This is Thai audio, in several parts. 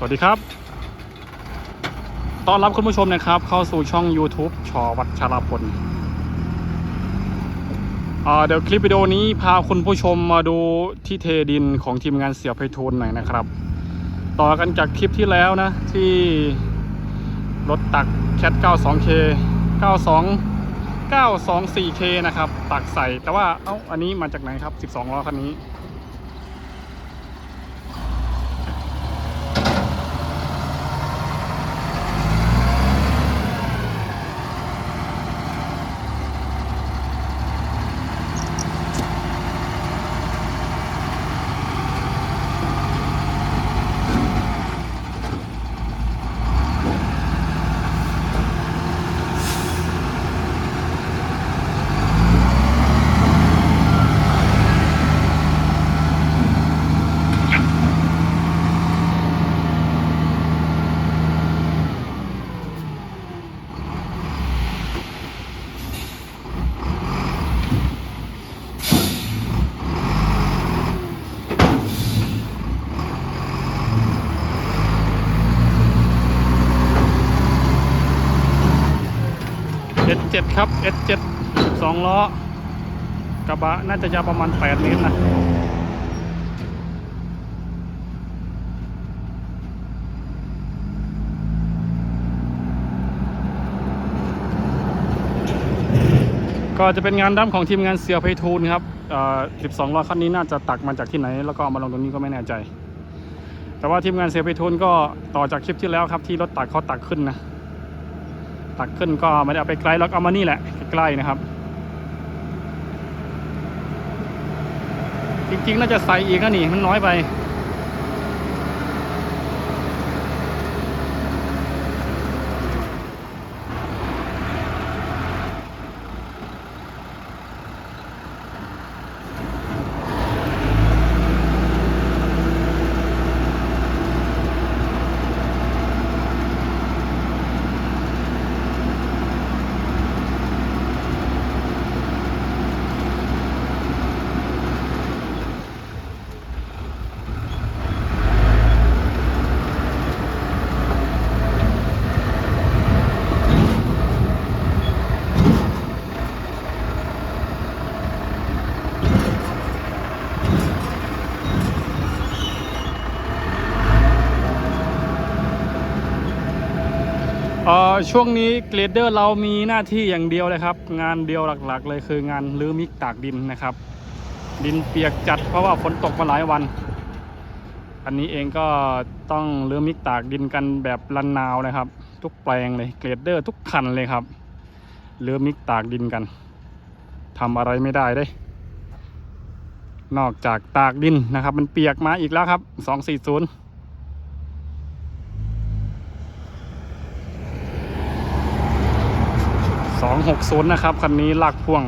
สวัสดีครับ ต้อนรับคุณผู้ชมนะครับ เข้าสู่ช่อง YouTube ชอวัชรพลเดี๋ยวคลิปวิดีโอนี้พาคุณผู้ชมมาดูที่เทดินของทีมงานเสียไพฑูรย์หน่อยนะครับ ต่อกันจากคลิปที่แล้วนะ ที่รถตักแคท 92K 92 924K นะครับ ตักใส่แต่ว่า เอ้า อันนี้มาจากไหนครับ 12ล้อคันนี้ S7 ครับ S7 2ล้อ กระบะน่าจะยาวประมาณ8เมตรนะก็จะเป็นงานดั้มของทีมงานเสียไพฑูรย์ครับอ่อ12ล้อคันนี้น่าจะตักมาจากที่ไหน แล้วก็เอามาลงตรงนี้ก็ไม่แน่ใจ แต่ว่าทีมงานเสียไพฑูรย์ก็ต่อจากคลิปที่แล้วครับที่รถตักเขาตักขึ้นนะ ตักขึ้นก็ไม่ได้เอาไปไกลแล้วเอามานี่แหละใกล้ๆนะครับ จริงๆน่าจะใส่อีกนะนี่มันน้อยไป เอ่อช่วงนี้เกรดเดอร์เรามีหน้าที่อย่างเดียวเลยครับ งานเดียวหลักๆ เลยคืองานรื้อมิกตากดินนะครับ ดินเปียกจัดเพราะว่าฝนตกมาหลายวัน อันนี้เองก็ต้องรื้อมิกตากดินกันแบบรันนาวนะครับ ทุกแปลงเลยเกรดเดอร์ทุกคันเลยครับรื้อมิกตากดินกันทำอะไรไม่ได้เด้ นอกจากตากดินนะครับ มันเปียกมาอีกแล้วครับ 240 60นย์นะครับ คันนี้ลากพ่วง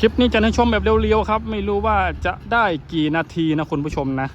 คลิปนี้จะให้ชมแบบเร็วๆครับ ไม่รู้ว่าจะได้กี่นาทีนะคุณผู้ชมนะ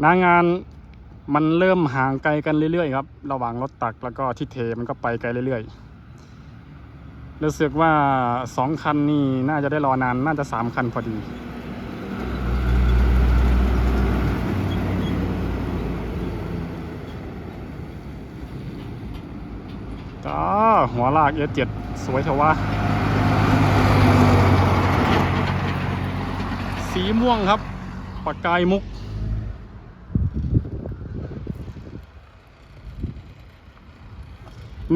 หน้างานมันเริ่มห่างไกลกันเรื่อยๆครับ ระหว่างรถตักแล้วก็ที่เทมันก็ไปไกลเรื่อยๆรู้สึกว่าสองคันนี่น่าจะได้รอนานน่าจะสามคันพอดีก็หัวลากเอเจ็ดสวยเถอะวะสีม่วงครับปากกายมุก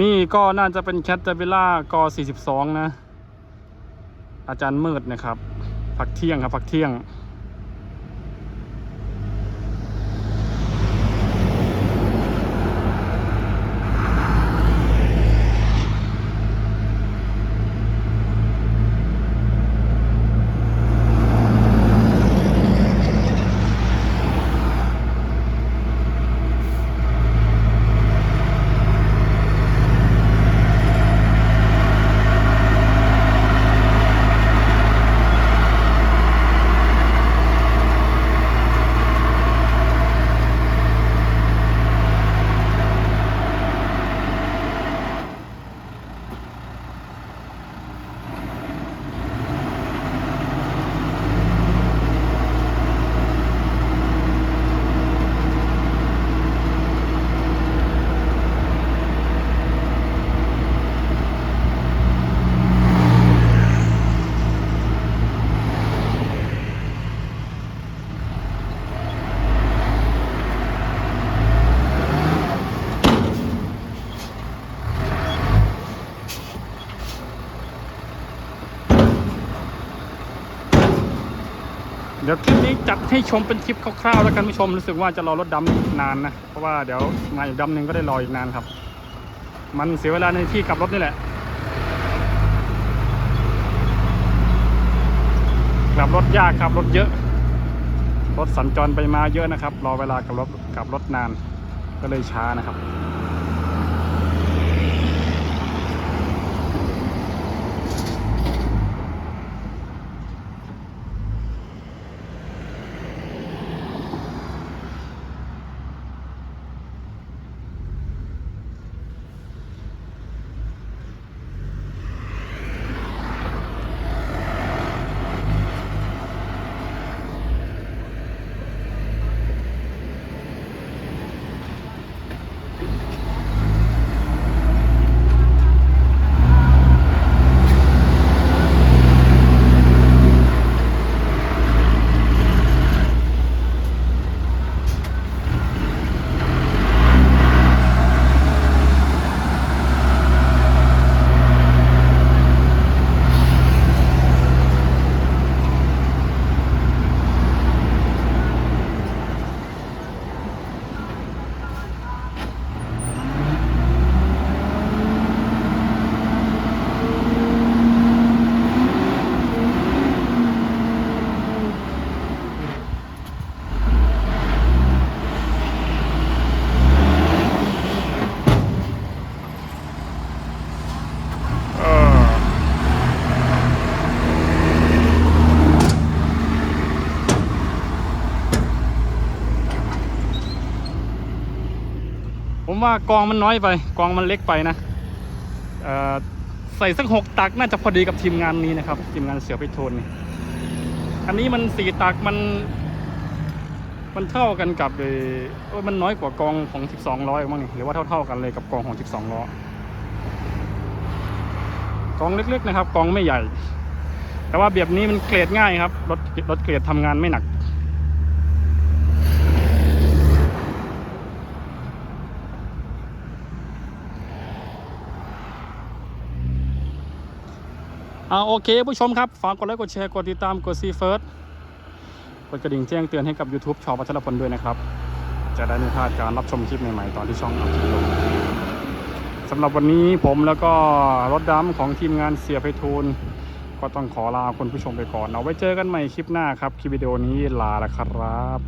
นี่ก็น่าจะเป็นแคทเทอร์พิล่าก42 นะ อาจารย์มืดนะครับ ผักเที่ยงครับผักเที่ยง ดี๋ยวคลิปนี้จัดให้ชมเป็นคลิปคร่าวๆแล้วกันผู้ชมรู้สึกว่าจะรอรถดำนานนะ เพราะว่าเดี๋ยวมาอีกดำหนึ่งก็ได้รออีกนานครับ มันเสียเวลาในที่กลับรถนี่แหละกลับรถยากครับรถเยอะ รถสัญจรไปมาเยอะนะครับ รอเวลากับรถกับรถนานก็เลยช้านะครับ ว่ากองมันน้อยไป กองมันเล็กไปนะใส่สักหกตักน่าจะพอดีกับทีมงานนี้นะครับ ทีมงานเสือไปโทนนี่อันนี้มันสี่ตักมัน มันเท่ากันกับเออเออมันน้อยกว่ากองของสิบสองร้อยมั้งนี่หรือว่าเท่าๆกันเลยกับกองของสิบสองล้อกองเล็กๆนะครับ กองไม่ใหญ่ แต่ว่าแบบนี้มันเกรดง่ายครับรถรถเกรดทำงานไม่หนัก อ่าโอเคผู้ชมครับ ฝากกดไลค์กดแชร์กดติดตามกดซีเฟิร์สกดกระดิ่งแจ้งเตือนให้กับ YouTube ชอวัชรพลด้วยนะครับ จะได้ไม่พลาดการรับชมคลิปใหม่ๆ ตอนที่ช่องอัพคลิปลงสำหรับวันนี้ผมแล้วก็รถดำของทีมงานเสียไพฑูรย์ก็ต้องขอลาคุณผู้ชมไปก่อน เอาไว้เจอกันใหม่คลิปหน้าครับ คลิปวิดีโอนี้ลาแล้วครับ